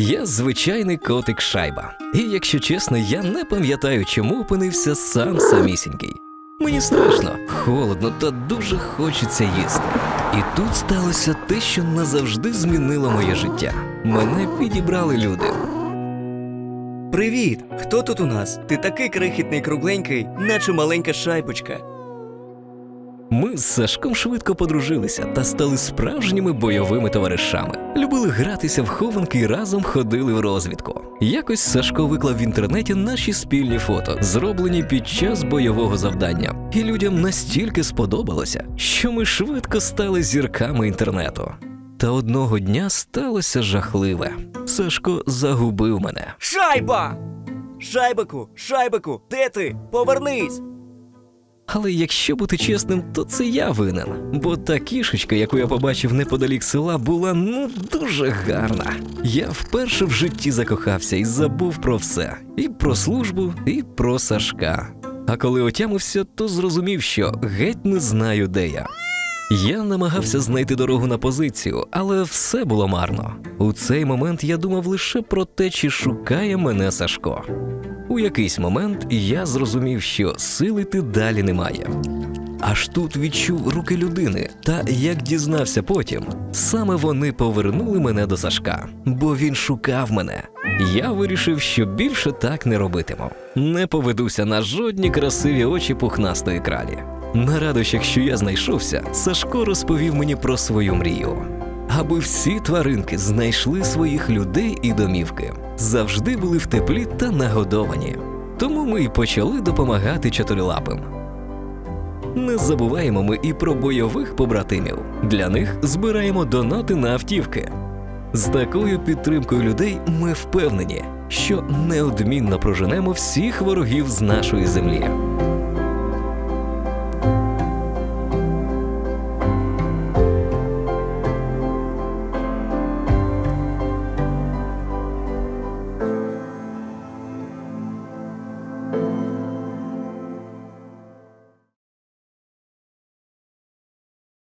Я звичайний котик шайба. І якщо чесно, я не пам'ятаю, чому опинився сам самісінький. Мені страшно, холодно та дуже хочеться їсти. І тут сталося те, що назавжди змінило моє життя. Мене підібрали люди. Привіт! Хто тут у нас? Ти такий крихітний кругленький, наче маленька шайбочка. Ми з Сашком швидко подружилися та стали справжніми бойовими товаришами. Любили гратися в хованки і разом ходили в розвідку. Якось Сашко виклав в інтернеті наші спільні фото, зроблені під час бойового завдання. І людям настільки сподобалося, що ми швидко стали зірками інтернету. Та одного дня сталося жахливе. Сашко загубив мене. Шайба! Шайбаку, шайбаку, де ти? Повернись! Але якщо бути чесним, то це я винен. Бо та кішечка, яку я побачив неподалік села, була ну дуже гарна. Я вперше в житті закохався і забув про все: і про службу, і про Сашка. А коли отямився, то зрозумів, що геть не знаю, де я. Я намагався знайти дорогу на позицію, але все було марно. У цей момент я думав лише про те, чи шукає мене Сашко. У якийсь момент я зрозумів, що сили ти далі немає. Аж тут відчув руки людини, та як дізнався потім, саме вони повернули мене до Сашка, бо він шукав мене. Я вирішив, що більше так не робитиму. Не поведуся на жодні красиві очі пухнастої кралі. На радощах, що я знайшовся, Сашко розповів мені про свою мрію. Аби всі тваринки знайшли своїх людей і домівки, завжди були в теплі та нагодовані. Тому ми й почали допомагати чотирилапим. Не забуваємо ми і про бойових побратимів. Для них збираємо донати на автівки. З такою підтримкою людей ми впевнені, що неодмінно проженемо всіх ворогів з нашої землі.